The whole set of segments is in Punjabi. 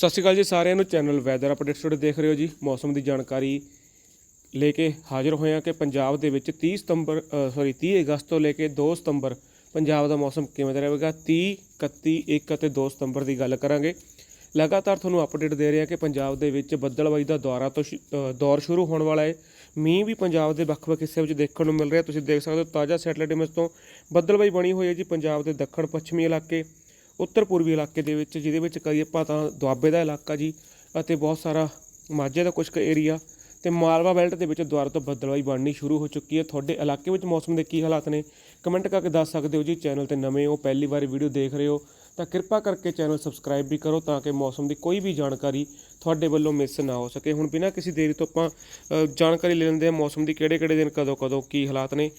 ਸਤਿ ਸ਼੍ਰੀ ਅਕਾਲ ਜੀ ਸਾਰਿਆਂ ਨੂੰ। ਚੈਨਲ ਵੈਦਰ ਅਪਡੇਟਸ ਤੁਹਾਡੇ ਦੇਖ ਰਹੇ ਹੋ ਜੀ। ਮੌਸਮ ਦੀ ਜਾਣਕਾਰੀ ਲੈ ਕੇ ਹਾਜ਼ਰ ਹੋਏ ਹਾਂ ਕਿ ਪੰਜਾਬ ਦੇ ਵਿੱਚ 30 ਸਤੰਬਰ ਸੌਰੀ 30 ਅਗਸਤ ਤੋਂ ਲੈ ਕੇ 2 ਸਤੰਬਰ ਪੰਜਾਬ ਦਾ ਮੌਸਮ ਕਿਵੇਂ ਦਾ ਰਹੇਗਾ? 30 31 1 ਅਤੇ 2 ਸਤੰਬਰ ਦੀ ਗੱਲ ਕਰਾਂਗੇ। ਲਗਾਤਾਰ ਤੁਹਾਨੂੰ ਅਪਡੇਟ ਦੇ ਰਹੇ ਹਾਂ ਕਿ ਪੰਜਾਬ ਦੇ ਵਿੱਚ ਬੱਦਲਬਾਈ ਦਾ ਦੌਰਾ ਤੋਂ ਸ਼ੁ- ਦੌਰ ਸ਼ੁਰੂ ਹੋਣ ਵਾਲਾ ਹੈ। ਮੀਂਹ ਵੀ ਪੰਜਾਬ ਦੇ ਵੱਖ-ਵੱਖ ਹਿੱਸਿਆਂ ਵਿੱਚ ਦੇਖਣ ਨੂੰ ਮਿਲ ਰਿਹਾ। ਤੁਸੀਂ ਦੇਖ ਸਕਦੇ ਹੋ ਤਾਜ਼ਾ ਸੈਟਲਾਈਟ ਇਮੇਜ ਤੋਂ ਬੱਦਲਬਾਈ ਬਣੀ ਹੋਈ ਹੈ ਜੀ ਪੰਜਾਬ ਦੇ ਦੱਖਣ ਪੱਛਮੀ ਇਲਾਕੇ। ਉੱਤਰ ਪੂਰਬੀ ਇਲਾਕੇ ਦੇ ਵਿੱਚ, ਜਿਹਦੇ ਵਿੱਚ ਕਈ ਆਪਾਂ ਤਾਂ ਦੁਆਬੇ ਦਾ ਇਲਾਕਾ ਜੀ ਅਤੇ ਬਹੁਤ ਸਾਰਾ ਮਾਝੇ ਦਾ ਕੁਝ ਕੁ ਏਰੀਆ ਤੇ ਮਾਲਵਾ ਬੈਲਟ ਦੇ ਵਿੱਚ ਦੁਆਰਾ ਤੋਂ ਬੱਦਲਬਾਈ ਬਣਨੀ ਸ਼ੁਰੂ ਹੋ ਚੁੱਕੀ ਹੈ। ਤੁਹਾਡੇ ਇਲਾਕੇ ਵਿੱਚ ਮੌਸਮ ਦੇ ਕੀ ਹਾਲਾਤ ਨੇ? ਕਮੈਂਟ ਕਰਕੇ ਦੱਸ ਸਕਦੇ ਹੋ ਜੀ। ਚੈਨਲ ਤੇ ਨਵੇਂ ਹੋ, ਪਹਿਲੀ ਵਾਰ ਵੀਡੀਓ ਦੇਖ ਰਹੇ ਹੋ, ਤਾਂ ਕਿਰਪਾ ਕਰਕੇ ਚੈਨਲ ਸਬਸਕ੍ਰਾਈਬ ਵੀ ਕਰੋ ਤਾਂ ਕਿ ਮੌਸਮ ਦੀ ਕੋਈ ਵੀ ਜਾਣਕਾਰੀ ਤੁਹਾਡੇ ਵੱਲੋਂ ਮਿਸ ਨਾ ਹੋ ਸਕੇ। ਹੁਣ ਬਿਨਾਂ ਕਿਸੇ ਦੇਰੀ ਤੋਂ ਆਪਾਂ ਜਾਣਕਾਰੀ ਲੈ ਲੈਂਦੇ ਹਾਂ ਮੌਸਮ ਦੀ ਕਿਹੜੇ ਕਿਹੜੇ ਦਿਨ ਕਦੋਂ ਕਦੋਂ ਕੀ ਹਾਲਾਤ ਨੇ।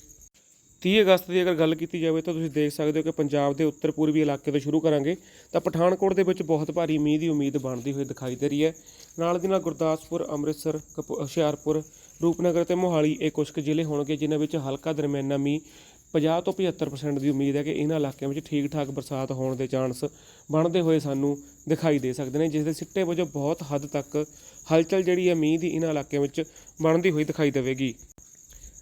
30 ਅਗਸਤ ਦੀ ਅਗਰ ਗੱਲ ਕੀਤੀ ਜਾਵੇ ਤਾਂ ਤੁਸੀਂ ਦੇਖ ਸਕਦੇ ਹੋ ਕਿ ਪੰਜਾਬ ਦੇ ਉੱਤਰ ਪੂਰਬੀ ਇਲਾਕੇ ਤੋਂ ਸ਼ੁਰੂ ਕਰਾਂਗੇ ਤਾਂ ਪਠਾਨਕੋਟ ਦੇ ਵਿੱਚ ਬਹੁਤ ਭਾਰੀ ਮੀਂਹ ਦੀ ਉਮੀਦ ਬਣਦੀ ਹੋਈ ਦਿਖਾਈ ਦੇ ਰਹੀ ਹੈ। ਨਾਲ ਦੀ ਨਾਲ ਗੁਰਦਾਸਪੁਰ, ਅੰਮ੍ਰਿਤਸਰ, ਕਪੂ- ਹੁਸ਼ਿਆਰਪੁਰ, ਰੂਪਨਗਰ ਤੇ ਮੋਹਾਲੀ ਇਹ ਕੁਝ ਕੁ ਜ਼ਿਲ੍ਹੇ ਹੋਣਗੇ ਜਿਨ੍ਹਾਂ ਵਿੱਚ ਹਲਕਾ ਦਰਮਿਆਨਾ ਮੀਂਹ 50 ਤੋਂ 75% ਦੀ ਉਮੀਦ ਹੈ ਕਿ ਇਹਨਾਂ ਇਲਾਕਿਆਂ ਵਿੱਚ ਠੀਕ ਠਾਕ ਬਰਸਾਤ ਹੋਣ ਦੇ ਚਾਂਸ ਬਣਦੇ ਹੋਏ ਸਾਨੂੰ ਦਿਖਾਈ ਦੇ ਸਕਦੇ ਨੇ ਜਿਸ ਦੇ ਸਿੱਟੇ ਵਜੋਂ ਬਹੁਤ ਹੱਦ ਤੱਕ ਹਲਚਲ ਜਿਹੜੀ ਹੈ ਮੀਂਹ ਦੀ ਇਹਨਾਂ ਇਲਾਕਿਆਂ ਵਿੱਚ ਬਣਦੀ ਹੋਈ ਦਿਖਾਈ ਦੇਵੇਗੀ।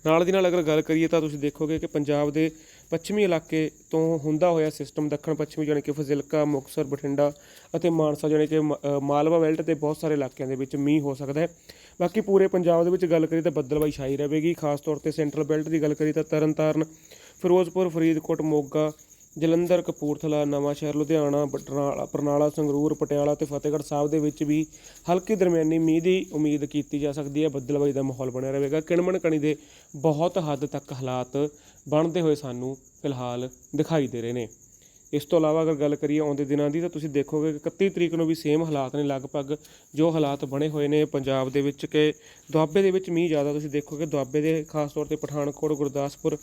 ਨਾਲ ਦੀ ਨਾਲ ਅਗਰ ਗੱਲ ਕਰੀਏ ਤਾਂ ਤੁਸੀਂ ਦੇਖੋਗੇ ਕਿ ਪੰਜਾਬ ਦੇ ਪੱਛਮੀ ਇਲਾਕੇ ਤੋਂ ਹੁੰਦਾ ਹੋਇਆ ਸਿਸਟਮ ਦੱਖਣ ਪੱਛਮੀ ਜਾਣੀ ਕਿ ਫਜ਼ਿਲਕਾ, ਮੁਕਤਸਰ, ਬਠਿੰਡਾ ਅਤੇ ਮਾਨਸਾ ਜਾਣੀ ਕਿ ਮ- ਮਾਲਵਾ ਬੈਲਟ ਤੇ ਬਹੁਤ ਸਾਰੇ ਇਲਾਕਿਆਂ ਦੇ ਵਿੱਚ ਮੀਂਹ ਹੋ ਸਕਦਾ ਹੈ। ਬਾਕੀ ਪੂਰੇ ਪੰਜਾਬ ਦੇ ਵਿੱਚ ਗੱਲ ਕਰੀਏ ਤਾਂ ਬੱਦਲਬਾਈ ਛਾਈ ਰਹੇਗੀ। ਖਾਸ ਤੌਰ ਤੇ ਸੈਂਟਰਲ ਬੈਲਟ ਦੀ ਗੱਲ ਕਰੀਏ ਤਾਂ ਤਰਨਤਾਰਨ, ਫਿਰੋਜ਼ਪੁਰ, ਫਰੀਦਕੋਟ, ਮੋਗਾ ਜਲੰਧਰ, ਕਪੂਰਥਲਾ ਨਵਾਂਸ਼ਹਿਰ ਲੁਧਿਆਣਾ ਬਟਨਾਲਾ ਬਰਨਾਲਾ, ਸੰਗਰੂਰ, ਪਟਿਆਲਾ ਤੇ ਫਤਿਹਗੜ੍ਹ ਸਾਹਿਬ ਦੇ ਵਿੱਚ ਵੀ ਹਲਕੀ ਦਰਮਿਆਨੀ ਮੀਂਹ ਦੀ ਉਮੀਦ ਕੀਤੀ ਜਾ ਸਕਦੀ ਹੈ। ਬੱਦਲਬਾਈ ਦਾ ਮਾਹੌਲ ਬਣਿਆ ਰਹੇਗਾ। ਕਿਣਮਣ ਕਣੀ ਦੇ ਬਹੁਤ ਹੱਦ ਤੱਕ ਹਾਲਾਤ ਬਣਦੇ ਹੋਏ ਸਾਨੂੰ ਫਿਲਹਾਲ ਦਿਖਾਈ ਦੇ ਰਹੇ ਨੇ। ਇਸ ਤੋਂ ਇਲਾਵਾ ਅਗਰ ਗੱਲ ਕਰੀਏ ਆਉਂਦੇ ਦਿਨਾਂ ਦੀ, ਤਾਂ ਤੁਸੀਂ ਦੇਖੋਗੇ ਕਿ 31 ਤਰੀਕ ਨੂੰ ਵੀ ਸੇਮ ਹਾਲਾਤ ਨੇ। ਲਗਭਗ ਜੋ ਹਾਲਾਤ ਬਣੇ ਹੋਏ ਨੇ ਪੰਜਾਬ ਦੇ ਵਿੱਚ ਕਿ ਦੁਆਬੇ ਦੇ ਵਿੱਚ ਮੀਂਹ ਜ਼ਿਆਦਾ, ਤੁਸੀਂ ਦੇਖੋਗੇ ਦੁਆਬੇ ਦੇ ਖਾਸ ਤੌਰ ਤੇ ਪਠਾਨਕੋਟ, ਗੁਰਦਾਸਪੁਰ,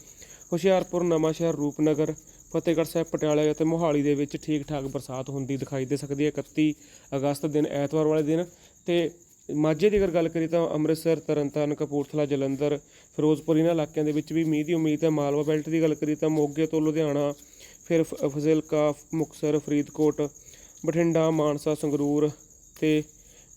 ਹੁਸ਼ਿਆਰਪੁਰ, ਨਵਾਂਸ਼ਹਿਰ, ਰੂਪਨਗਰ ਫਤਿਹਗੜ੍ਹ ਸਾਹਿਬ, ਪਟਿਆਲੇ ਅਤੇ ਮੋਹਾਲੀ ਦੇ ਵਿੱਚ ਠੀਕ ਠਾਕ ਬਰਸਾਤ ਹੁੰਦੀ ਦਿਖਾਈ ਦੇ ਸਕਦੀ ਹੈ 31 ਅਗਸਤ ਦਿਨ, ਐਤਵਾਰ ਵਾਲੇ ਦਿਨ। ਤੇ ਮਾਝੇ ਦੀ ਅਗਰ ਗੱਲ ਕਰੀਏ ਤਾਂ ਅੰਮ੍ਰਿਤਸਰ, ਤਰਨਤਾਰਨ, ਕਪੂਰਥਲਾ, ਜਲੰਧਰ, ਫਿਰੋਜ਼ਪੁਰ ਇਹਨਾਂ ਇਲਾਕਿਆਂ ਦੇ ਵਿੱਚ ਵੀ ਮੀਂਹ ਦੀ ਉਮੀਦ ਹੈ। ਮਾਲਵਾ ਬੈਲਟ ਦੀ ਗੱਲ ਕਰੀਏ ਤਾਂ ਮੋਗੇ ਤੋਂ ਲੁਧਿਆਣਾ, ਫਿਰ ਫ- ਫਜ਼ਿਲਕਾ ਮੁਕਤਸਰ, ਫਰੀਦਕੋਟ, ਬਠਿੰਡਾ, ਮਾਨਸਾ, ਸੰਗਰੂਰ ਤੇ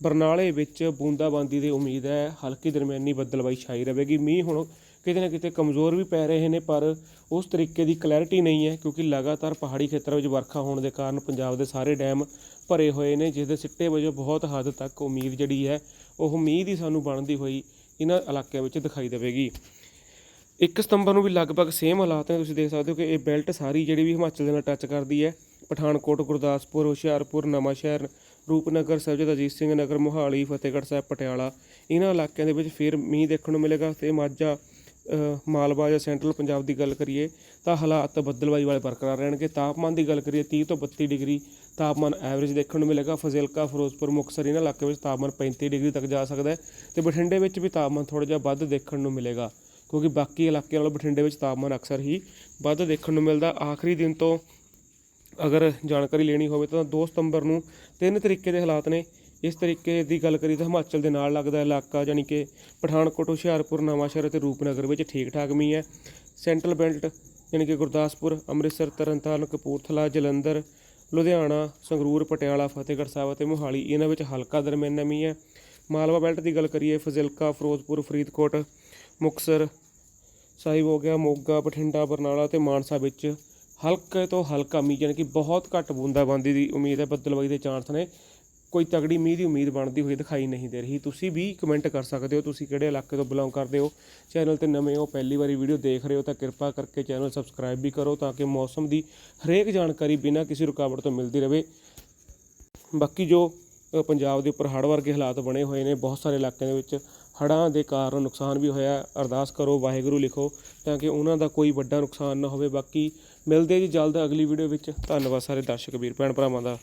ਬਰਨਾਲੇ ਵਿੱਚ ਬੂੰਦਾਬਾਂਦੀ ਦੀ ਉਮੀਦ ਹੈ। ਹਲਕੀ ਦਰਮਿਆਨੀ ਬੱਦਲਬਾਈ ਛਾਈ ਰਹੇਗੀ। ਮੀਂਹ ਹੁਣ ਕਿਤੇ ਨਾ ਕਿਤੇ ਕਮਜ਼ੋਰ ਵੀ ਪੈ ਰਹੇ ਨੇ, ਪਰ ਉਸ ਤਰੀਕੇ ਦੀ ਕਲੈਰਿਟੀ ਨਹੀਂ ਹੈ, ਕਿਉਂਕਿ ਲਗਾਤਾਰ ਪਹਾੜੀ ਖੇਤਰਾਂ ਵਿੱਚ ਵਰਖਾ ਹੋਣ ਦੇ ਕਾਰਨ ਪੰਜਾਬ ਦੇ ਸਾਰੇ ਡੈਮ ਭਰੇ ਹੋਏ ਨੇ ਜਿਸ ਦੇ ਸਿੱਟੇ ਵਜੋਂ ਬਹੁਤ ਹੱਦ ਤੱਕ ਉਮੀਦ ਜਿਹੜੀ ਹੈ, ਉਹ ਮੀਂਹ ਹੀ ਸਾਨੂੰ ਬਣਦੀ ਹੋਈ ਇਹਨਾਂ ਇਲਾਕਿਆਂ ਵਿੱਚ ਦਿਖਾਈ ਦੇਵੇਗੀ। 1 ਸਤੰਬਰ ਨੂੰ ਵੀ ਲਗਭਗ ਸੇਮ ਹਾਲਾਤ ਨੇ, ਤੁਸੀਂ ਦੇਖ ਸਕਦੇ ਹੋ ਕਿ ਇਹ ਬੈਲਟ ਸਾਰੀ ਜਿਹੜੀ ਵੀ ਹਿਮਾਚਲ ਦੇ ਨਾਲ ਟੱਚ ਕਰਦੀ ਹੈ। ਪਠਾਨਕੋਟ, ਗੁਰਦਾਸਪੁਰ, ਹੁਸ਼ਿਆਰਪੁਰ, ਨਵਾਂਸ਼ਹਿਰ, ਰੂਪਨਗਰ ਸਰਜਤ ਅਜੀਤ ਸਿੰਘ ਨਗਰ, ਮੋਹਾਲੀ, ਫਤਿਹਗੜ੍ਹ ਸਾਹਿਬ, ਪਟਿਆਲਾ, ਇਹਨਾਂ ਇਲਾਕਿਆਂ ਦੇ ਵਿੱਚ ਫਿਰ ਮੀਂਹ ਦੇਖਣ ਨੂੰ ਮਿਲੇਗਾ ਤੇ ਮਾਝਾ ਮਾਲਵਾ ਜਾਂ ਸੈਂਟਰਲ ਪੰਜਾਬ ਦੀ ਗੱਲ ਕਰੀਏ, ਤਾਂ ਹਾਲਾਤ ਬੱਦਲਬਾਈ ਵਾਲੇ ਬਰਕਰਾਰ ਰਹਿਣਗੇ। ਤਾਪਮਾਨ ਦੀ ਗੱਲ ਕਰੀਏ 30 ਤੋਂ 32 ਡਿਗਰੀ ਤਾਪਮਾਨ ਐਵਰੇਜ ਦੇਖਣ ਨੂੰ ਮਿਲੇਗਾ। ਫਜ਼ਿਲਕਾ, ਫਿਰੋਜ਼ਪੁਰ, ਮੁਕਤਸਰ ਇਹਨਾਂ ਇਲਾਕੇ ਵਿੱਚ ਤਾਪਮਾਨ 35 ਡਿਗਰੀ ਤੱਕ ਜਾ ਸਕਦਾ ਹੈ ਤੇ ਬਠਿੰਡੇ ਵਿੱਚ ਵੀ ਤਾਪਮਾਨ ਥੋੜਾ ਜਿਹਾ ਵੱਧ ਦੇਖਣ ਨੂੰ ਮਿਲੇਗਾ, ਕਿਉਂਕਿ ਬਾਕੀ ਇਲਾਕਿਆਂ ਨਾਲੋਂ ਬਠਿੰਡੇ ਵਿੱਚ ਤਾਪਮਾਨ ਅਕਸਰ ਹੀ ਵੱਧ ਦੇਖਣ ਨੂੰ ਮਿਲਦਾ। ਆਖਰੀ ਦਿਨ ਤੋਂ ਅਗਰ ਜਾਣਕਾਰੀ ਲੈਣੀ ਹੋਵੇ ਤਾਂ 2 ਸਤੰਬਰ ਨੂੰ ਤਿੰਨ ਤਰੀਕੇ ਦੇ ਹਾਲਾਤ ਨੇ। ਇਸ ਤਰੀਕੇ ਦੀ ਗੱਲ ਕਰੀ ਤਾਂ ਹਿਮਾਚਲ ਦੇ ਨਾਲ ਲੱਗਦਾ ਇਲਾਕਾ ਯਾਨੀ ਕਿ ਪਠਾਨਕੋਟ, ਹੁਸ਼ਿਆਰਪੁਰ, ਨਵਾਂਸ਼ਹਿਰ ਅਤੇ ਰੂਪਨਗਰ ਵਿੱਚ ਠੀਕ ਠਾਕ ਮੀਂਹ ਹੈ। ਸੈਂਟਰਲ ਬੈਲਟ ਯਾਨੀ ਕਿ ਗੁਰਦਾਸਪੁਰ, ਅੰਮ੍ਰਿਤਸਰ, ਤਰਨਤਾਰਨ, ਕਪੂਰਥਲਾ, ਜਲੰਧਰ, ਲੁਧਿਆਣਾ, ਸੰਗਰੂਰ, ਪਟਿਆਲਾ, ਫਤਿਹਗੜ੍ਹ ਸਾਹਿਬ ਅਤੇ ਮੋਹਾਲੀ, ਇਹਨਾਂ ਵਿੱਚ ਹਲਕਾ ਦਰਮਿਆਨਾ ਮੀਂਹ ਹੈ। ਮਾਲਵਾ ਬੈਲਟ ਦੀ ਗੱਲ ਕਰੀਏ, ਫਜ਼ਿਲਕਾ, ਫਿਰੋਜ਼ਪੁਰ, ਫਰੀਦਕੋਟ, ਮੁਕਤਸਰ, ਸਾਹਿਬ ਹੋ ਗਿਆ, ਮੋਗਾ, ਬਠਿੰਡਾ, ਬਰਨਾਲਾ ਤੇ ਮਾਨਸਾ ਵਿੱਚ ਹਲਕੇ ਤੋਂ ਹਲਕਾ ਮੀਂਹ ਯਾਨੀ ਕਿ ਬਹੁਤ ਘੱਟ ਬੂੰਦਾਬਾਂਦੀ ਦੀ ਉਮੀਦ ਹੈ। ਬੱਦਲਬਾਈ ਦੇ ਚਾਂਸ ਨੇ ਕੋਈ ਤਗੜੀ ਮੀਂਹ ਦੀ ਉਮੀਦ ਬਣਦੀ ਹੋਈ ਦਿਖਾਈ ਨਹੀਂ ਦੇ ਰਹੀ। ਤੁਸੀਂ ਵੀ ਕਮੈਂਟ ਕਰ ਸਕਦੇ ਹੋ, ਤੁਸੀਂ ਕਿਹੜੇ ਇਲਾਕੇ ਤੋਂ ਬਿਲੋਂਗ ਕਰਦੇ ਹੋ। ਚੈਨਲ ਤੇ ਨਵੇਂ ਹੋ, ਪਹਿਲੀ ਵਾਰੀ ਵੀਡੀਓ ਦੇਖ ਰਹੇ ਹੋ ਤਾਂ ਕਿਰਪਾ ਕਰਕੇ ਚੈਨਲ ਸਬਸਕ੍ਰਾਈਬ ਵੀ ਕਰੋ ਤਾਂ ਕਿ ਮੌਸਮ ਦੀ ਹਰੇਕ ਜਾਣਕਾਰੀ ਬਿਨਾਂ ਕਿਸੇ ਰੁਕਾਵਟ ਤੋਂ ਮਿਲਦੀ ਰਹੇ। ਬਾਕੀ ਜੋ ਪੰਜਾਬ ਦੇ ਉੱਪਰ ਹੜ੍ਹ ਵਰਗੇ ਹਾਲਾਤ ਬਣੇ ਹੋਏ ਨੇ, ਬਹੁਤ ਸਾਰੇ ਇਲਾਕਿਆਂ ਦੇ ਵਿੱਚ ਹੜ੍ਹਾਂ ਦੇ ਕਾਰਨ ਨੁਕਸਾਨ ਵੀ ਹੋਇਆ। ਅਰਦਾਸ ਕਰੋ, ਵਾਹਿਗੁਰੂ ਲਿਖੋ ਤਾਂ ਕਿ ਉਹਨਾਂ ਦਾ ਕੋਈ ਵੱਡਾ ਨੁਕਸਾਨ ਨਾ ਹੋਵੇ। ਬਾਕੀ ਮਿਲਦੇ ਜੀ ਜਲਦ ਅਗਲੀ ਵੀਡੀਓ ਵਿੱਚ। ਧੰਨਵਾਦ ਸਾਰੇ ਦਰਸ਼ਕ ਵੀਰ, ਭੈਣ ਭਰਾਵਾਂ ਦਾ।